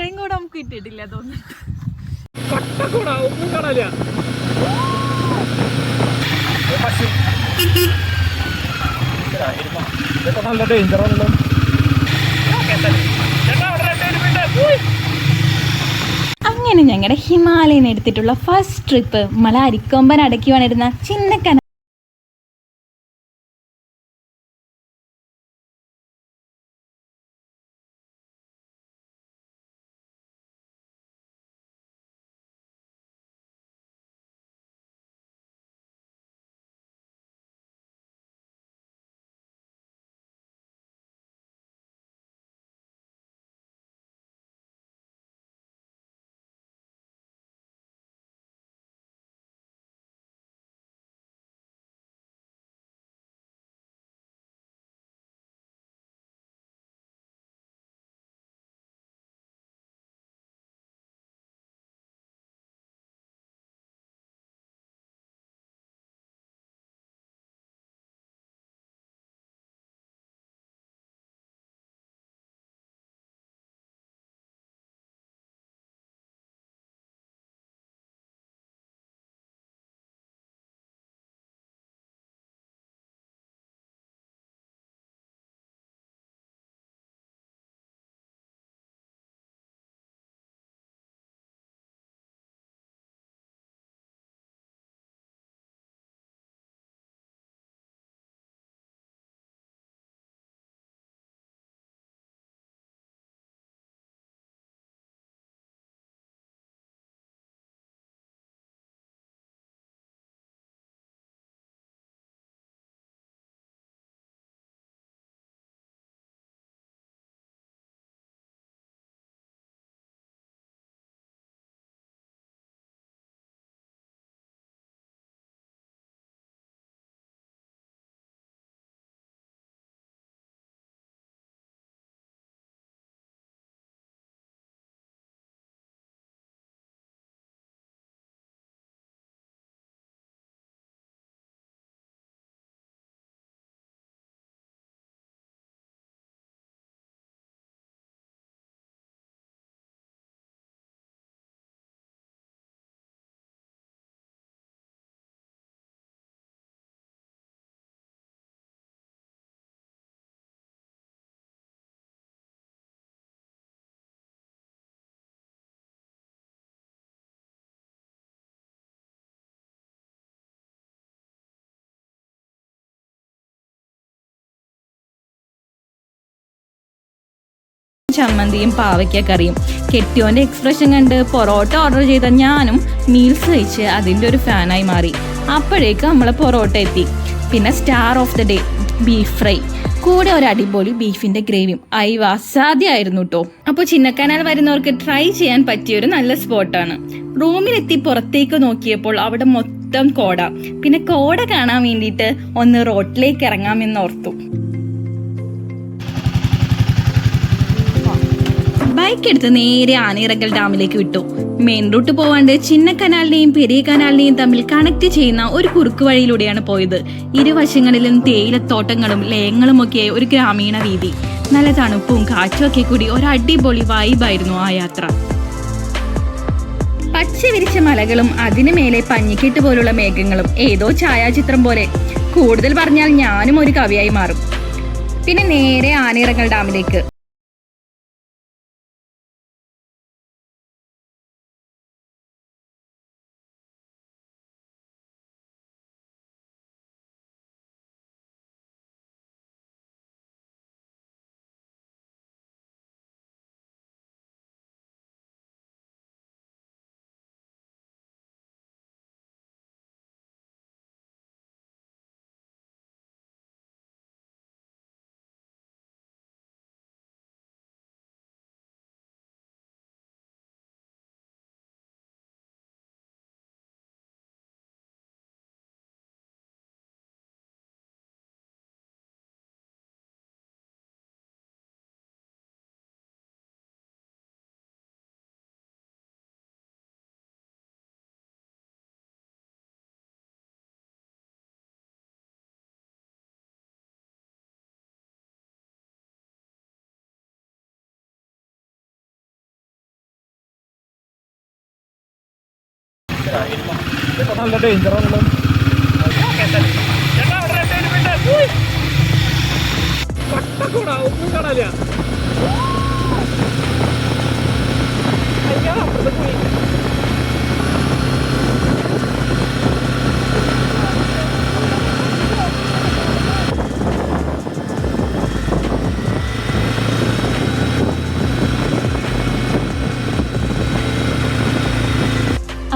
ഇത്രയും കൂടെ നമുക്ക് കിട്ടിയിട്ടില്ല ഇതൊക്കെ നല്ല ഡേഞ്ചർ ആണല്ലോ? അങ്ങനെ ഞങ്ങളുടെ ഹിമാലയൻ എടുത്തിട്ടുള്ള ഫസ്റ്റ് ട്രിപ്പ് മല അരിക്കൊമ്പൻ അടക്കി വന്നിരുന്ന ചിന്നക്കന ചമ്മന്തിയും പാവയ്ക്ക കറിയും കെട്ടിയോന്റെ എക്സ്പ്രഷൻ കണ്ട് പൊറോട്ട ഓർഡർ ചെയ്ത ഞാനും മീൽസ് കഴിച്ച് അതിന്റെ ഒരു ഫാനായി മാറി. അപ്പോഴേക്ക് നമ്മളെ പൊറോട്ട എത്തി. പിന്നെ star of the day beef fry കൂടെ ഒരു അടിപൊളി ബീഫിന്റെ ഗ്രേവിയും അയവ അസാധ്യമായിരുന്നു കേട്ടോ അപ്പോൾ ചിന്നക്കനാൽ വരുന്നവർക്ക് ട്രൈ ചെയ്യാൻ പറ്റിയ ഒരു നല്ല സ്പോട്ടാണ് റൂമിലെത്തി പുറത്തേക്ക് നോക്കിയപ്പോൾ അവിടെ മൊത്തം കോട. പിന്നെ കോട കാണാൻ വേണ്ടിയിട്ട് ഒന്ന് റോട്ടിലേക്ക് ഇറങ്ങാമെന്ന് ഓർത്തു. ബൈക്ക് എടുത്ത് നേരെ ആനയിറക്കൽ ഡാമിലേക്ക് വിട്ടു. മെയിൻ റൂട്ട് പോവാണ്ട് ചിന്ന കനാലിനെയും പെരിയ കനാലിനെയും തമ്മിൽ കണക്ട് ചെയ്യുന്ന ഒരു കുറുക്ക് വഴിയിലൂടെയാണ് പോയത്. ഇരുവശങ്ങളിലും തേയിലത്തോട്ടങ്ങളും ലയങ്ങളും ഒക്കെ ഒരു ഗ്രാമീണ വീതി. നല്ല തണുപ്പും കാറ്റും ഒക്കെ കൂടി ഒരു അടിപൊളി വൈബായിരുന്നു ആ യാത്ര. പച്ച വിരിച്ച മലകളും അതിനു മേലെ പഞ്ഞിക്കെട്ട് പോലുള്ള മേഘങ്ങളും ഏതോ ഛായാചിത്രം പോലെ. കൂടുതൽ പറഞ്ഞാൽ ഞാനും ഒരു കവിയായി മാറും. പിന്നെ നേരെ ആനയിറങ്ങൽ ഡാമിലേക്ക്. നല്ല ഡേഞ്ചർ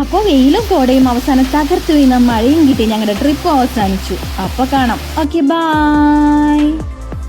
അപ്പോൾ വെയിലും കോടയും അവസാനം തകർത്തു വീണ മഴയും കിട്ടി ഞങ്ങളുടെ ട്രിപ്പ് അവസാനിച്ചു. അപ്പോൾ കാണാം. Okay bye